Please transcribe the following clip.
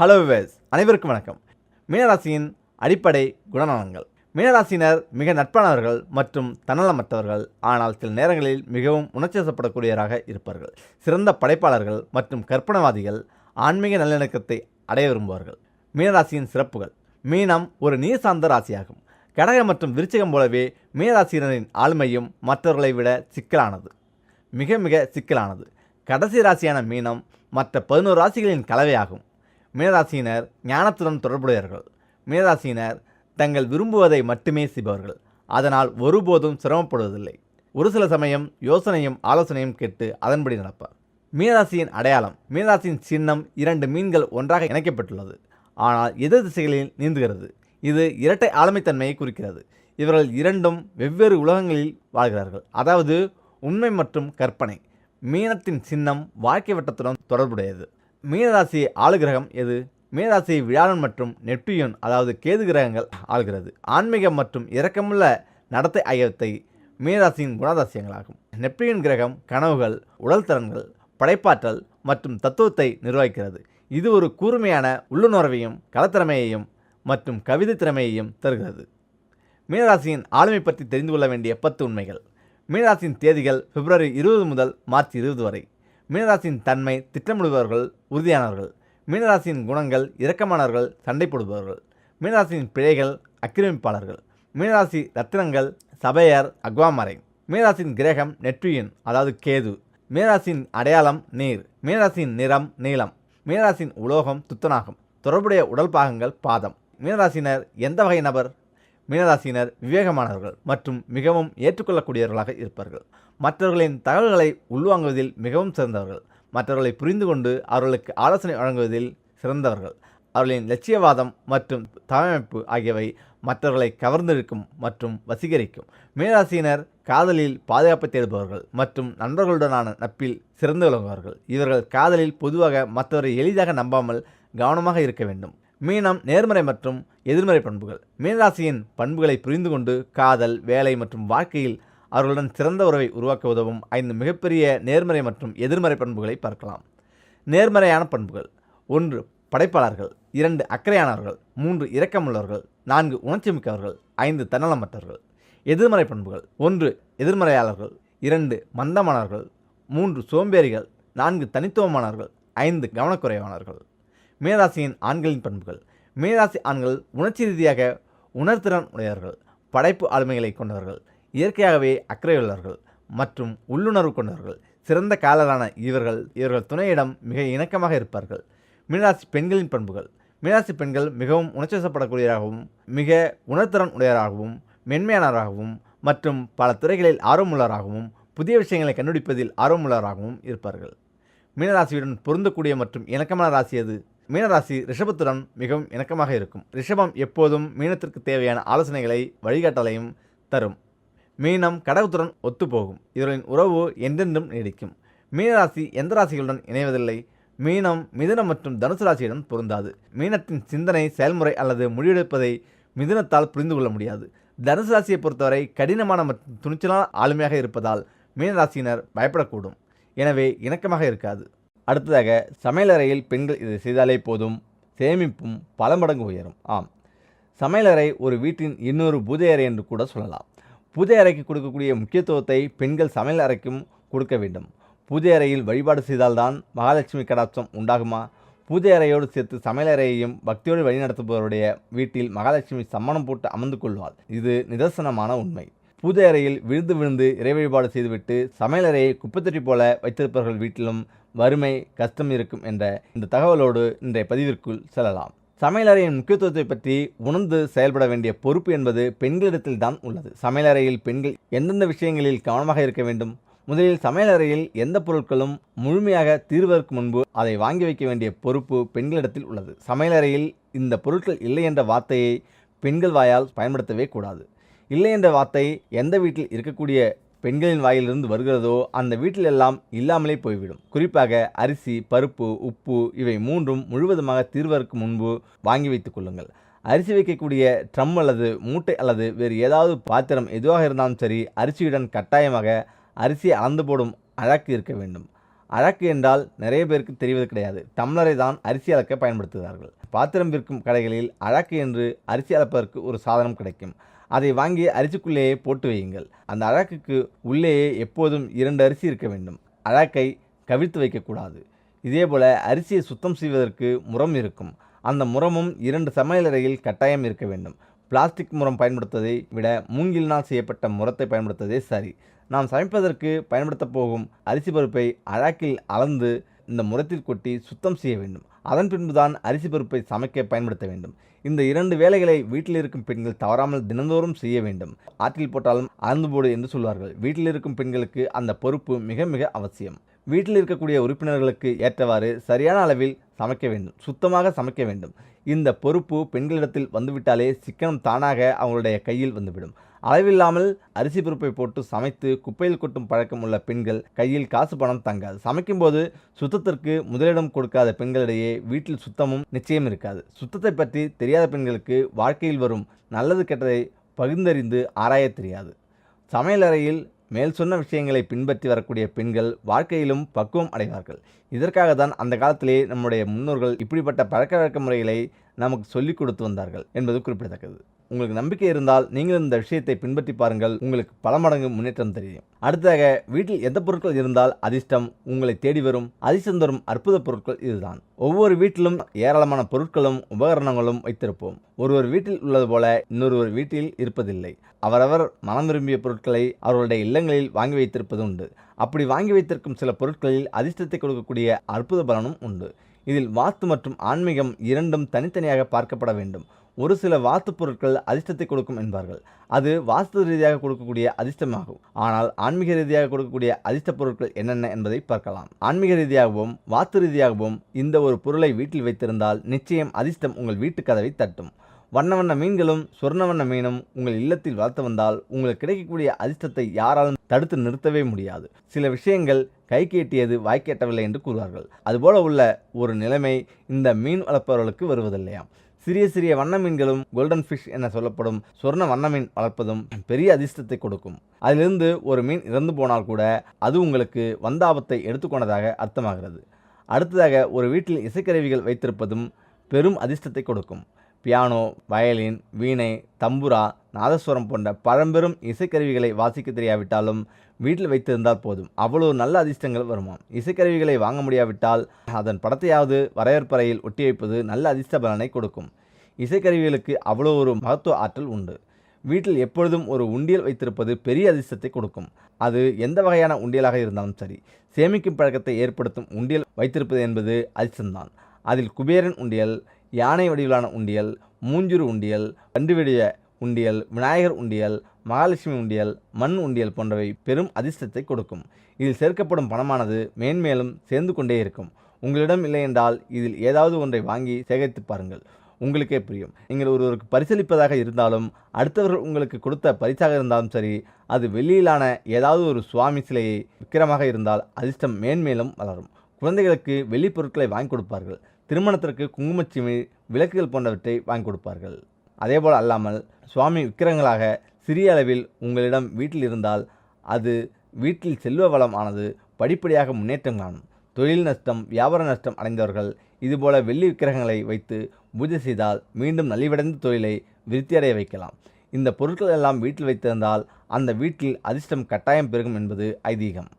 Hello wives அனைவருக்கும் வணக்கம். மீனராசியின் அடிப்படை குணநலன்கள். மீனராசினர் மிக நட்பானவர்கள் மற்றும் தன்னலமற்றவர்கள். ஆனால் சில நேரங்களில் மிகவும் உணர்ச்சிசப்படக்கூடியவராக இருப்பார்கள். சிறந்த படைப்பாளர்கள் மற்றும் கற்பனவாதிகள் ஆன்மீக நல்லிணக்கத்தை அடைய விரும்புவார்கள். மீனராசியின் சிறப்புகள். மீனம் ஒரு நீர் சார்ந்த ராசியாகும். கடகம் மற்றும் விருச்சிகம் போலவே மீனராசியினரின் ஆளுமையும் மற்றவர்களை விட சிக்கலானது. மிக மிக சிக்கலானது. கடைசி ராசியான மீனம் மற்ற பதினோரு ராசிகளின் கலவையாகும். மீனராசியினர் ஞானத்துடன் தொடர்புடையவர்கள். மீனராசியினர் தங்கள் விரும்புவதை மட்டுமே செய்பவர்கள். அதனால் ஒருபோதும் சிரமப்படுவதில்லை. ஒரு சில சமயம் யோசனையும் ஆலோசனையும் கேட்டு அதன்படி நடப்பார். மீனராசியின் அடையாளம் மீனராசியின் சின்னம் இரண்டு மீன்கள் ஒன்றாக இணைக்கப்பட்டுள்ளது. ஆனால் எதிர் திசைகளில் நீந்துகிறது. இது இரட்டை ஆளுமைத்தன்மையை குறிக்கிறது. இவர்கள் இரண்டும் வெவ்வேறு உலகங்களில் வாழ்கிறார்கள். அதாவது உண்மை மற்றும் கற்பனை. மீனத்தின் சின்னம் வாழ்க்கை வட்டத்துடன் தொடர்புடையது. மீனராசி ஆளுகிரகம் எது? மீனராசியை விழாளன் மற்றும் நெப்டியூன் அதாவது கேது கிரகங்கள் ஆள்கிறது. ஆன்மீகம் மற்றும் இரக்கமுள்ள நடத்தை ஆகியவற்றை மீனராசியின் குணாதாசியங்களாகும். நெப்டியூன் கிரகம் கனவுகள் உடல் திறன்கள் படைப்பாற்றல் மற்றும் தத்துவத்தை நிர்வகிக்கிறது. இது ஒரு கூர்மையான உள்ளுணர்வையும் கலத்திறமையையும் மற்றும் கவிதை திறமையையும் தருகிறது. மீனராசியின் ஆளுமை பற்றி தெரிந்து கொள்ள வேண்டிய பத்து உண்மைகள். மீனராசியின் தேதிகள் பிப்ரவரி இருபது முதல் மார்ச் இருபது வரை. மீனராசியின் தன்மை திட்டமிடுபவர்கள் உறுதியானவர்கள். மீனராசியின் குணங்கள் இரக்கமானவர்கள் சண்டை போடுபவர்கள் மீனராசியின் பிழைகள் அக்கிரமிப்பாளர்கள். மீனராசி ரத்தினங்கள் சபையர் அக்வாமரை. மீனராசியின் கிரகம் நெற்றியின் அதாவது கேது. மீனராசியின் அடையாளம் நீர். மீனராசியின் நிறம் நீளம் மீனராசியின் உலோகம் துத்தநாகம். தொடர்புடைய உடல் பாகங்கள் பாதம். மீனராசினர் எந்த வகை நபர்? மீனராசியினர் விவேகமானவர்கள் மற்றும் மிகவும் ஏற்றுக்கொள்ளக்கூடியவர்களாக இருப்பார்கள். மற்றவர்களின் தகவல்களை உள்வாங்குவதில் மிகவும் சிறந்தவர்கள். மற்றவர்களை புரிந்து கொண்டு அவர்களுக்கு ஆலோசனை வழங்குவதில் சிறந்தவர்கள். அவர்களின் லட்சியவாதம் மற்றும் தவமைப்பு ஆகியவை மற்றவர்களை கவர்ந்திருக்கும் மற்றும் வசீகரிக்கும். மீனராசியினர் காதலில் பாதுகாப்பை தேடுபவர்கள் மற்றும் நண்பர்களுடனான நட்பில் சிறந்து விளங்குவார்கள். இவர்கள் காதலில் பொதுவாக மற்றவரை எளிதாக நம்பாமல் கவனமாக இருக்க வேண்டும். மீனம் நேர்மறை மற்றும் எதிர்மறை பண்புகள். மீனராசியின் பண்புகளை புரிந்து கொண்டு காதல் வேலை மற்றும் வாழ்க்கையில் அவர்களுடன் சிறந்த உறவை உருவாக்க உதவும் ஐந்து மிகப்பெரிய நேர்மறை மற்றும் எதிர்மறை பண்புகளை பார்க்கலாம். நேர்மறையான பண்புகள். ஒன்று படைப்பாளர்கள். இரண்டு அக்கறையானவர்கள். மூன்று இரக்கமுள்ளவர்கள். நான்கு உணர்ச்சிமிக்கவர்கள். ஐந்து தன்னலமற்றவர்கள். எதிர்மறை பண்புகள். ஒன்று எதிர்மறையாளர்கள். இரண்டு மந்தமானவர்கள். மூன்று சோம்பேறிகள். நான்கு தனித்துவமானவர்கள். ஐந்து கவனக்குறைவானவர்கள். மீனராசியின் ஆண்களின் பண்புகள். மீனராசி ஆண்கள் உணர்ச்சி ரீதியாக உணர்திறன் உடையவர்கள் படைப்பு ஆளுமைகளை கொண்டவர்கள் இயற்கையாகவே அக்கறையுள்ளவர்கள் மற்றும் உள்ளுணர்வு கொண்டவர்கள் சிறந்த காலரான இவர்கள் இவர்கள் துணையிடம் மிக இணக்கமாக இருப்பார்கள். மீனராசி பெண்களின் பண்புகள். மீனராசி பெண்கள் மிகவும் உணர்ச்சிவசப்படக்கூடியவராகவும் மிக உணர்திறன் உடையவராகவும் மென்மையானவராகவும் மற்றும் பல துறைகளில் ஆர்வமுள்ளவராகவும் புதிய விஷயங்களை கண்டுபிடிப்பதில் ஆர்வமுள்ளவராகவும் இருப்பார்கள். மீனராசியுடன் பொருந்தக்கூடிய மற்றும் இணக்கமான ராசி அது மீனராசி ரிஷபத்துடன் மிகவும் இணக்கமாக இருக்கும். ரிஷபம் எப்போதும் மீனத்திற்கு தேவையான ஆலோசனைகளை வழிகாட்டலையும் தரும். மீனம் கடகத்துடன் ஒத்துப்போகும். இவர்களின் உறவு என்றென்றும் நீடிக்கும். மீனராசி எந்த ராசிகளுடன் இணைவதில்லை? மீனம் மிதுனம் மற்றும் தனுசு ராசியுடன் பொருந்தாது. மீனத்தின் சிந்தனை செயல்முறை அல்லது முடிவெடுப்பதை மிதுனத்தால் புரிந்து கொள்ள முடியாது. தனுசு ராசியை பொறுத்தவரை கடினமான மற்றும் துணிச்சலான ஆளுமையாக இருப்பதால் மீனராசியினர் பயப்படக்கூடும். எனவே இணக்கமாக இருக்காது. அடுத்ததாக சமையலறையில் பெண்கள் இதை செய்தாலே போதும். சேமிப்பும் பல மடங்கு உயரும். ஆம். சமையலறை ஒரு வீட்டின் இன்னொரு பூஜை அறை என்று கூட சொல்லலாம். பூஜை அறைக்கு கொடுக்கக்கூடிய முக்கியத்துவத்தை பெண்கள் சமையல் அறைக்கும் கொடுக்க வேண்டும். பூஜை அறையில் வழிபாடு செய்தால்தான் மகாலட்சுமி கடாட்சம் உண்டாகுமா? பூஜை அறையோடு சேர்த்து சமையலறையையும் பக்தியோடு வழிநடத்துபவருடைய வீட்டில் மகாலட்சுமி சம்மணம் போட்டு அமர்ந்து கொள்வாள். இது நிதர்சனமான உண்மை. பூஜை அறையில் விழுந்து விழுந்து இறை வழிபாடு செய்துவிட்டு சமையலறையை குப்பைத்தொட்டி போல வைத்திருப்பவர்கள் வீட்டிலும் வறுமை கஷ்டம் இருக்கும் என்ற இந்த தகவலோடு இன்றைய பதிவிற்குள் செல்லலாம். சமையலறையின் முக்கியத்துவத்தை பற்றி உணர்ந்து செயல்பட வேண்டிய பொறுப்பு என்பது பெண்களிடத்தில் தான் உள்ளது. சமையலறையில் பெண்கள் எந்தெந்த விஷயங்களில் கவனமாக இருக்க வேண்டும்? முதலில் சமையலறையில் எந்த பொருட்களும் முழுமையாக தீர்வதற்கு முன்பு அதை வாங்கி வைக்க வேண்டிய பொறுப்பு பெண்களிடத்தில் உள்ளது. சமையலறையில் இந்த பொருட்கள் இல்லை என்ற வார்த்தையை பெண்கள் வாயால் பயன்படுத்தவே கூடாது. இல்லை என்ற வார்த்தை எந்த வீட்டில் இருக்கக்கூடிய பெண்களின் வாயிலிருந்து வருகிறதோ அந்த வீட்டில் எல்லாம் இல்லாமலே போய்விடும். குறிப்பாக அரிசி பருப்பு உப்பு இவை மூன்றும் முழுவதுமாக தீர்வதற்கு முன்பு வாங்கி வைத்துக் கொள்ளுங்கள். அரிசி வைக்கக்கூடிய ட்ரம் அல்லது மூட்டை அல்லது வேறு ஏதாவது பாத்திரம் எதுவாக இருந்தாலும் சரி அரிசியுடன் கட்டாயமாக அரிசியை அளந்து போடும் அழகு இருக்க வேண்டும். அழக்கு என்றால் நிறைய பேருக்கு தெரிவது கிடையாது. டம்ளரை தான் அரிசி அளக்க பயன்படுத்துகிறார்கள். பாத்திரம் விற்கும் கடைகளில் அழக்கு என்று அரிசி அளப்பதற்கு ஒரு சாதனம் கிடைக்கும். அதை வாங்கி அரிசிக்குள்ளேயே போட்டு வையுங்கள். அந்த அழகுக்கு உள்ளேயே எப்போதும் இரண்டு அரிசி இருக்க வேண்டும். அழாக்கை கவிழ்த்து வைக்கக்கூடாது. இதேபோல அரிசியை சுத்தம் செய்வதற்கு முறம் இருக்கும். அந்த முறமும் இரண்டு சமையலறையில் கட்டாயம் இருக்க வேண்டும். பிளாஸ்டிக் முறம் பயன்படுத்துவதை விட மூங்கிலினால் செய்யப்பட்ட முறத்தை பயன்படுத்துவதே சரி. நாம் சமைப்பதற்கு பயன்படுத்தப் போகும் அரிசி பருப்பை அழாக்கில் அளந்து இந்த முறத்தில் கொட்டி சுத்தம் செய்ய வேண்டும். அதன் பின்புதான் அரிசி பருப்பை சமைக்க பயன்படுத்த வேண்டும். இந்த இரண்டு வேலைகளை வீட்டில் இருக்கும் பெண்கள் தவறாமல் தினந்தோறும் செய்ய வேண்டும். ஆற்றில் போட்டாலும் அறந்து போடு என்று சொல்வார்கள். வீட்டில் இருக்கும் பெண்களுக்கு அந்த பொறுப்பு மிக மிக அவசியம். வீட்டில் இருக்கக்கூடிய உறுப்பினர்களுக்கு ஏற்றவாறு சரியான அளவில் சமைக்க வேண்டும். சுத்தமாக சமைக்க வேண்டும். இந்த பொறுப்பு பெண்களிடத்தில் வந்துவிட்டாலே சிக்கனம் தானாக அவங்களுடைய கையில் வந்துவிடும். அளவில்லாமல் அரிசி பருப்பை போட்டு சமைத்து குப்பையில் கொட்டும் பழக்கம் உள்ள பெண்கள் கையில் காசு பணம் தங்காது. சமைக்கும்போது சுத்தத்திற்கு முதலிடம் கொடுக்காத பெண்களிடையே வீட்டில் சுத்தமும் நிச்சயம் இருக்காது. சுத்தத்தை பற்றி தெரியாத பெண்களுக்கு வாழ்க்கையில் வரும் நல்லது கெட்டதை பகிர்ந்தறிந்து ஆராயத் தெரியாது. சமையலறையில் மேல் சொன்ன விஷயங்களை பின்பற்றி வரக்கூடிய பெண்கள் வாழ்க்கையிலும் பக்குவம் அடைவார்கள். இதற்காக தான் அந்த காலத்திலே நம்முடைய முன்னோர்கள் இப்படிப்பட்ட பழக்க வழக்க முறைகளை நமக்கு சொல்லிக் கொடுத்து வந்தார்கள் என்பது குறிப்பிடத்தக்கது. உங்களுக்கு நம்பிக்கை இருந்தால் நீங்களும் இந்த விஷயத்தை பின்பற்றி பாருங்கள். உங்களுக்கு பல மடங்கு முன்னேற்றம் தெரியும். அடுத்ததாக வீட்டில் எந்த பொருட்கள் இருந்தால் அதிர்ஷ்டம் உங்களை தேடி வரும். அதிர்ஷ்டம் தரும் அற்புத பொருட்கள் இதுதான். ஒவ்வொரு வீட்டிலும் ஏராளமான பொருட்களும் உபகரணங்களும் வைத்திருப்போம். ஒருவர் வீட்டில் உள்ளது போல இன்னொருவர் வீட்டில் இருப்பதில்லை. அவரவர் மனம் விரும்பிய பொருட்களை அவர்களுடைய இல்லங்களில் வாங்கி வைத்திருப்பது உண்டு. அப்படி வாங்கி வைத்திருக்கும் சில பொருட்களில் அதிர்ஷ்டத்தை கொடுக்கக்கூடிய அற்புத பலனும் உண்டு. இதில் வாஸ்து மற்றும் ஆன்மீகம் இரண்டும் தனித்தனியாக பார்க்கப்பட வேண்டும். ஒரு சில வாத்து பொருட்கள் அதிர்ஷ்டத்தை கொடுக்கும் என்பார்கள். அது வாஸ்து ரீதியாக கொடுக்கக்கூடிய அதிர்ஷ்டமாகும். ஆனால் ஆன்மீக ரீதியாக கொடுக்கக்கூடிய அதிர்ஷ்ட பொருட்கள் என்னென்ன என்பதை பார்க்கலாம். ஆன்மீக ரீதியாகவும் வாத்து ரீதியாகவும் இந்த ஒரு பொருளை வீட்டில் வைத்திருந்தால் நிச்சயம் அதிர்ஷ்டம் உங்கள் வீட்டு கதவை தட்டும். வண்ண வண்ண மீன்களும் சொர்ண வண்ண மீனும் உங்கள் இல்லத்தில் வளர்த்து வந்தால் உங்களுக்கு கிடைக்கக்கூடிய அதிர்ஷ்டத்தை யாராலும் தடுத்து நிறுத்தவே முடியாது. சில விஷயங்கள் கை கேட்டியது வாய்க்கேட்டவில்லை என்று கூறுவார்கள். அதுபோல உள்ள ஒரு நிலைமை இந்த மீன் வளர்ப்பவர்களுக்கு வருவதில்லையாம். சிறிய சிறிய வண்ண மீன்களும் கோல்டன் ஃபிஷ் என சொல்லப்படும் சொர்ண வண்ண மீன் வளர்ப்பதும் பெரிய அதிர்ஷ்டத்தை கொடுக்கும். அதிலிருந்து ஒரு மீன் இறந்து போனால் கூட அது உங்களுக்கு வந்த ஆபத்தை எடுத்துக்கொண்டதாக அர்த்தமாகிறது. அடுத்ததாக ஒரு வீட்டில் இசைக்கருவிகள் வைத்திருப்பதும் பெரும் அதிர்ஷ்டத்தை கொடுக்கும். பியானோ வயலின் வீணை தம்புரா நாதஸ்வரம் போன்ற பழம்பெரும் இசைக்கருவிகளை வாசிக்க தெரியாவிட்டாலும் வீட்டில் வைத்திருந்தால் போதும். அவ்வளோ நல்ல அதிர்ஷ்டங்கள் வருமாம். இசைக்கருவிகளை வாங்க முடியாவிட்டால் அதன் படத்தையாவது வரவேற்பறையில் ஒட்டி வைப்பது நல்ல அதிர்ஷ்ட பலனை கொடுக்கும். இசைக்கருவிகளுக்கு அவ்வளோ ஒரு மகத்துவ ஆற்றல் உண்டு. வீட்டில் எப்பொழுதும் ஒரு உண்டியல் வைத்திருப்பது பெரிய அதிர்ஷ்டத்தை கொடுக்கும். அது எந்த வகையான உண்டியலாக இருந்தாலும் சரி சேமிக்கும் பழக்கத்தை ஏற்படுத்தும் உண்டியல் வைத்திருப்பது என்பது அதிர்ஷ்டம்தான். அதில் குபேரன் உண்டியல் யானை வடிவிலான உண்டியல் மூஞ்சுரு உண்டியல் கண்டுவெடிய உண்டியல் விநாயகர் உண்டியல் மகாலட்சுமி உண்டியல் மண் உண்டியல் போன்றவை பெரும் அதிர்ஷ்டத்தை கொடுக்கும். இதில் சேர்க்கப்படும் பணமானது மேன்மேலும் சேர்ந்து கொண்டே இருக்கும். உங்களிடம் இல்லை என்றால் இதில் ஏதாவது ஒன்றை வாங்கி சேகரித்து பாருங்கள். உங்களுக்கே புரியும். நீங்கள் ஒருவருக்கு பரிசளிப்பதாக இருந்தாலும் அடுத்தவர்கள் உங்களுக்கு கொடுத்த பரிசாக இருந்தாலும் சரி அது வெளியிலான ஏதாவது ஒரு சுவாமி சிலையை விக்கிரமாக இருந்தால் அதிர்ஷ்டம் மேன்மேலும் வளரும். குழந்தைகளுக்கு வெள்ளி பொருட்களை வாங்கி கொடுப்பார்கள். திருமணத்திற்கு குங்குமச்சிமி விளக்குகள் போன்றவற்றை வாங்கி கொடுப்பார்கள். அதேபோல் அல்லாமல் சுவாமி விக்கிரகங்களாக சிறிய அளவில் உங்களிடம் வீட்டில் இருந்தால் அது வீட்டில் செல்வ வளம் ஆனது படிப்படியாக முன்னேற்றம் காணும் தொழில் நஷ்டம் வியாபார நஷ்டம் அடைந்தவர்கள் இதுபோல வெள்ளி விக்கிரகங்களை வைத்து பூஜை செய்தால் மீண்டும் நலிவடைந்த தொழிலை விருத்தியடைய வைக்கலாம். இந்த பொருட்கள் எல்லாம் வீட்டில் வைத்திருந்தால் அந்த வீட்டில் அதிர்ஷ்டம் கட்டாயம் பெருகும் என்பது ஐதீகம்.